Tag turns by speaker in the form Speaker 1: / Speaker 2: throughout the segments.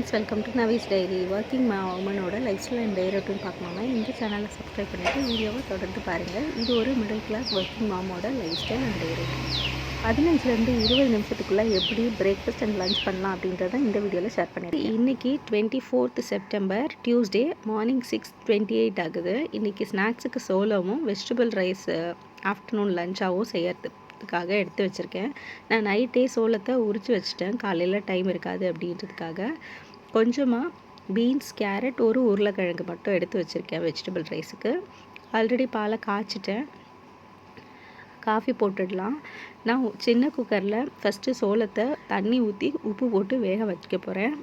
Speaker 1: Friends welcome to Navi's diary. Working உமனோட lifestyle and diary routine பார்க்கணும்னா இந்த சேனலை subscribe பண்ணிவிட்டு வீடியோவை தொடர்ந்து பாருங்கள் இது ஒரு மிடில் கிளாஸ் ஒர்க்கிங் மாமோட லைஃப் ஸ்டைல் அண்ட் டைரி பதினஞ்சுலேருந்து இருபது நிமிஷத்துக்குள்ளே எப்படி பிரேக்ஃபாஸ்ட் அண்ட் லஞ்ச் பண்ணலாம் அப்படின்றத இந்த வீடியோவில் ஷேர் பண்ணிடுறேன் இன்றைக்கி twenty fourth September Tuesday morning six twenty eight ஆகுது இன்றைக்கி ஸ்நாக்ஸுக்கு சோளமும் வெஜிடபிள் ரைஸ் ஆஃப்டர்நூன் லஞ்சாகவும் செய்யறது க்காக எடுத்து வச்சுருக்கேன். நான் நைட்டே சோளத்தை உரித்து வச்சுட்டேன். காலையில் டைம் இருக்காது அப்படின்றதுக்காக. கொஞ்சமாக பீன்ஸ் கேரட் ஒரு உருளைக்கிழங்கு மட்டும் எடுத்து வச்சுருக்கேன் வெஜிடபிள் ரைஸுக்கு ஆல்ரெடி பாலை காய்ச்சிட்டேன். காஃபி போட்டுடலாம். நான் சின்ன குக்கரில் ஃபஸ்ட்டு சோளத்தை தண்ணி ஊற்றி உப்பு போட்டு வேக வைக்க போகிறேன்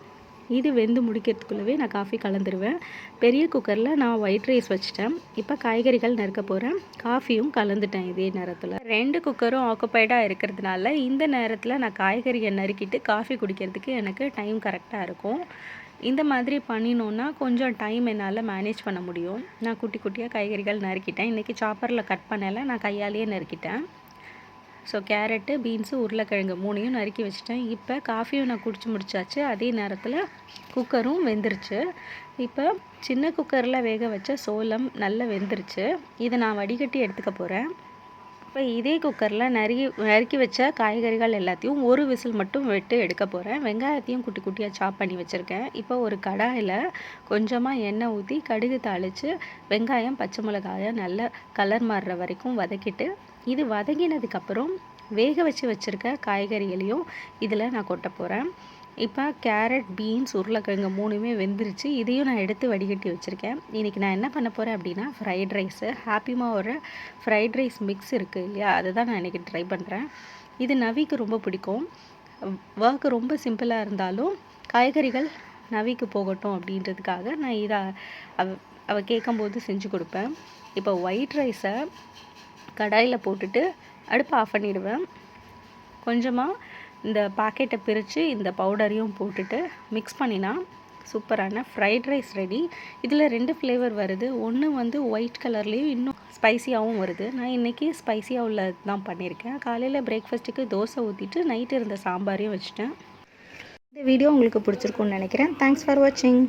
Speaker 1: இது வெந்து முடிக்கிறதுக்குள்ளவே நான் காஃபி கலந்துருவேன். பெரிய குக்கரில் நான் ஒயிட் ரைஸ் வச்சுட்டேன். இப்போ காய்கறிகள் நறுக்க போகிறேன் காஃபியும் கலந்துட்டேன் இதே நேரத்தில். ரெண்டு குக்கரும் ஆக்குப்பைடாக இருக்கிறதுனால இந்த நேரத்தில் நான் காய்கறியை நறுக்கிட்டு காஃபி குடிக்கிறதுக்கு எனக்கு டைம் கரெக்டாக இருக்கும். இந்த மாதிரி பண்ணினோன்னா கொஞ்சம் டைம் என்னால் மேனேஜ் பண்ண முடியும். நான் குட்டி குட்டியாக காய்கறிகள் நறுக்கிட்டேன். இன்றைக்கி சாப்பரில் கட் பண்ணலை. நான் கையாலேயே நறுக்கிட்டேன். ஸோ கேரட்டு பீன்ஸு உருளைக்கிழங்கு மூணையும் நறுக்கி வச்சுட்டேன். இப்போ காஃபியும் நான் குடிச்சு முடிச்சாச்சு. அதே நேரத்தில் குக்கரும் வெந்துருச்சு. இப்போ சின்ன குக்கரில் வேக வச்ச சோளம் நல்லா வெந்துருச்சு. இதை நான் வடிகட்டி எடுத்துக்க போகிறேன் இப்போ இதே குக்கரில் நறுக்கி நறுக்கி வச்ச காய்கறிகள் எல்லாத்தையும் ஒரு விசில் மட்டும் விட்டு எடுக்க போகிறேன் வெங்காயத்தையும் குட்டி குட்டியாக சாப் பண்ணி வச்சுருக்கேன். இப்போ ஒரு கடாயில் கொஞ்சமாக எண்ணெய் ஊற்றி கடுகு தாளித்து வெங்காயம் பச்சை மிளகாயை நல்லா கலர் மாறுற வரைக்கும் வதக்கிட்டு இது வதங்கினதுக்கப்புறம் வேக வச்சு வச்சுருக்க காய்கறிகளையும் இதில் நான் கொட்ட போகிறேன் இப்போ கேரட் பீன்ஸ் உருளைக்கிழங்கு மூணுமே வெந்துருச்சு. இதையும் நான் எடுத்து வடிகட்டி வச்சுருக்கேன். இன்றைக்கி நான் என்ன பண்ண போகிறேன் அப்படின்னா ஃப்ரைட் ரைஸு ஹாப்பிமா ஒரு ஃப்ரைட் ரைஸ் மிக்ஸ் இருக்குது இல்லையா? அதை தான் நான் இன்றைக்கி ட்ரை பண்ணுறேன் இது நவிக்கு ரொம்ப பிடிக்கும். ஒர்க் ரொம்ப சிம்பிளாக இருந்தாலும் காய்கறிகள் நவிக்கு போகட்டும் அப்படின்றதுக்காக நான் இதை அவ அவள் கேட்கும்போது செஞ்சு கொடுப்பேன். இப்போ ஒயிட் ரைஸை கடாயில் போட்டுட்டு அடுப்பை ஆஃப் பண்ணிவிடுவேன் கொஞ்சமாக இந்த பாக்கெட்டை பிரித்து இந்த பவுடரையும் போட்டுட்டு மிக்ஸ் பண்ணினா சூப்பரான ஃப்ரைட் ரைஸ் ரெடி இதில் ரெண்டு ஃப்ளேவர் வருது. ஒன்று வந்து ஒயிட் கலர்லேயும் இன்னும் ஸ்பைசியாகவும் வருது. நான் இன்றைக்கி ஸ்பைசியாக உள்ளது தான் பண்ணியிருக்கேன் காலையில் பிரேக்ஃபாஸ்ட்டுக்கு தோசை ஊற்றிட்டு நைட்டு இருந்த சாம்பாரையும் வச்சுட்டேன். இந்த வீடியோ உங்களுக்கு பிடிச்சிருக்குன்னு நினைக்கிறேன். தேங்க்ஸ் ஃபார் வாட்சிங்